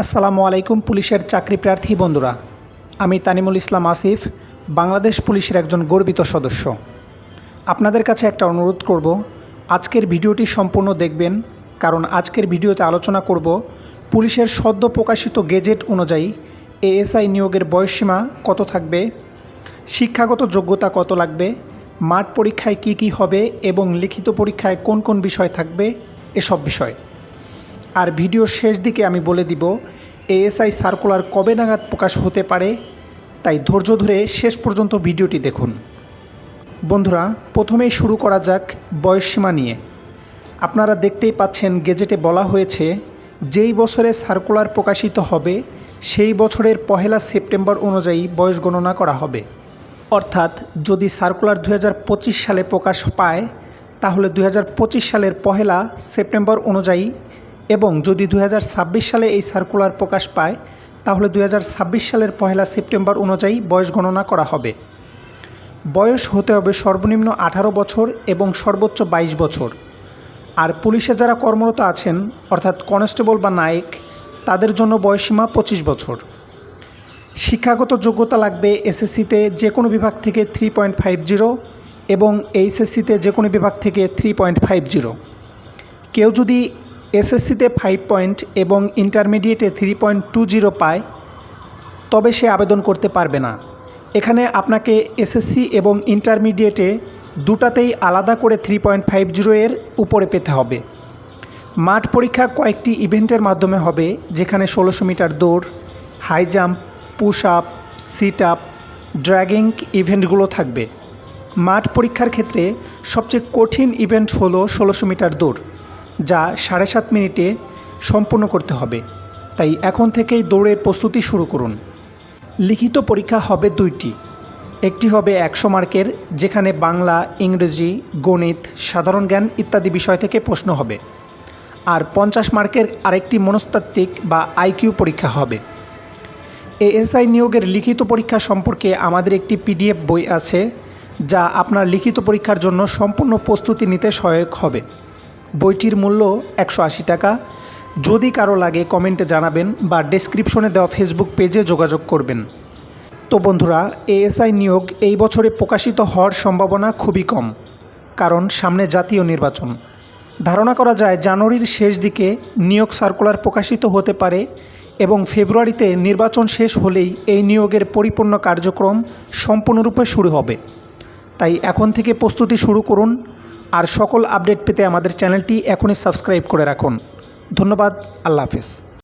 আসসালামু আলাইকুম পুলিশের চাকরি প্রার্থী বন্ধুরা। আমি তানিমুল ইসলাম আসিফ, বাংলাদেশ পুলিশের একজন গর্বিত সদস্য। আপনাদের কাছে একটা অনুরোধ করব, আজকের ভিডিওটি সম্পূর্ণ দেখবেন, কারণ আজকের ভিডিওতে আলোচনা করব পুলিশের সদ্য প্রকাশিত গেজেট অনুযায়ী এএসআই নিয়োগের বয়সসীমা কত থাকবে, শিক্ষাগত যোগ্যতা কত লাগবে, মাঠ পরীক্ষায় কি কি হবে এবং লিখিত পরীক্ষায় কোন কোন বিষয় থাকবে, এসব বিষয়। আর ভিডিও শেষ দিকে আমি বলে দিব এএসআই সার্কুলার কবে নাগাদ প্রকাশ হতে পারে? তাই ধৈর্য ধরে শেষ পর্যন্ত ভিডিওটি দেখুন। বন্ধুরা, প্রথমেই শুরু করা যাক বয়সসীমা নিয়ে। আপনারা দেখতেই পাচ্ছেন গেজেটে বলা হয়েছে, যেই বছরে সার্কুলার প্রকাশিত হবে, সেই বছরের পহেলা সেপ্টেম্বর অনুযায়ী বয়স গণনা করা হবে। অর্থাৎ, যদি সার্কুলার দু হাজার পঁচিশ সালে প্রকাশ পায়, তাহলে দু হাজার পঁচিশ সালের পহেলা সেপ্টেম্বর অনুযায়ী এবং যদি দু হাজার ছাব্বিশ সালে এই সার্কুলার প্রকাশ পায়, তাহলে দু হাজার ছাব্বিশ সালের পহেলা সেপ্টেম্বর অনুযায়ী বয়স গণনা করা হবে। বয়স হতে হবে সর্বনিম্ন আঠারো বছর এবং সর্বোচ্চ ২২ বছর। আর পুলিশে যারা কর্মরত আছেন, অর্থাৎ কনস্টেবল বা নায়ক, তাদের জন্য বয়সীমা পঁচিশ বছর। শিক্ষাগত যোগ্যতা লাগবে এসএসসিতে যে কোনো বিভাগ থেকে থ্রি পয়েন্ট ফাইভ জিরো এবং এইচএসসিতে যে কোনো বিভাগ থেকে থ্রি পয়েন্ট ফাইভ জিরো। কেউ যদি এসএসসিতে ফাইভ পয়েন্ট এবং ইন্টারমিডিয়েটে থ্রি পয়েন্ট টু জিরো পায়, তবে সে আবেদন করতে পারবে না। এখানে আপনাকে এসএসসি এবং ইন্টারমিডিয়েটে দুটাতেই আলাদা করে থ্রি পয়েন্ট ফাইভ জিরো এর উপরে পেতে হবে। মাঠ পরীক্ষা কয়েকটি ইভেন্টের মাধ্যমে হবে, যেখানে ষোলোশো মিটার দৌড় high jump push up sit up dragging ইভেন্টগুলো থাকবে। মাঠ পরীক্ষার ক্ষেত্রে সবচেয়ে কঠিন ইভেন্ট হলো ষোলোশো মিটার দৌড়। যা সাড়ে সাত মিনিটে সম্পূর্ণ করতে হবে। তাই এখন থেকেই দৌড়ের প্রস্তুতি শুরু করুন। লিখিত পরীক্ষা হবে দুইটি। একটি হবে একশো মার্কের, যেখানে বাংলা, ইংরেজি, গণিত, সাধারণ জ্ঞান ইত্যাদি বিষয় থেকে প্রশ্ন হবে। আর পঞ্চাশ মার্কের আরেকটি মনস্তাত্ত্বিক বা আইকিউ পরীক্ষা হবে। এএসআই নিয়োগের লিখিত পরীক্ষা সম্পর্কে আমাদের একটি পিডিএফ বই আছে, যা আপনার লিখিত পরীক্ষার জন্য সম্পূর্ণ প্রস্তুতি নিতে সহায়ক হবে। বইটির মূল্য একশো আশি টাকা। যদি কারও লাগে কমেন্টে জানাবেন বা ডেসক্রিপশনে দেওয়া ফেসবুক পেজে যোগাযোগ করবেন। তো বন্ধুরা, এএসআই নিয়োগ এই বছরে প্রকাশিত হওয়ার সম্ভাবনা খুবই কম, কারণ সামনে জাতীয় নির্বাচন। ধারণা করা যায়, জানুয়ারির শেষ দিকে নিয়োগ সার্কুলার প্রকাশিত হতে পারে এবং ফেব্রুয়ারিতে নির্বাচন শেষ হলেই এই নিয়োগের পরিপূর্ণ কার্যক্রম সম্পূর্ণরূপে শুরু হবে। তাই এখন থেকে প্রস্তুতি শুরু করুন আর সকল আপডেট পেতে আমাদের চ্যানেলটি এখনই সাবস্ক্রাইব করে রাখুন। ধন্যবাদ আল্লাহ হাফেজ।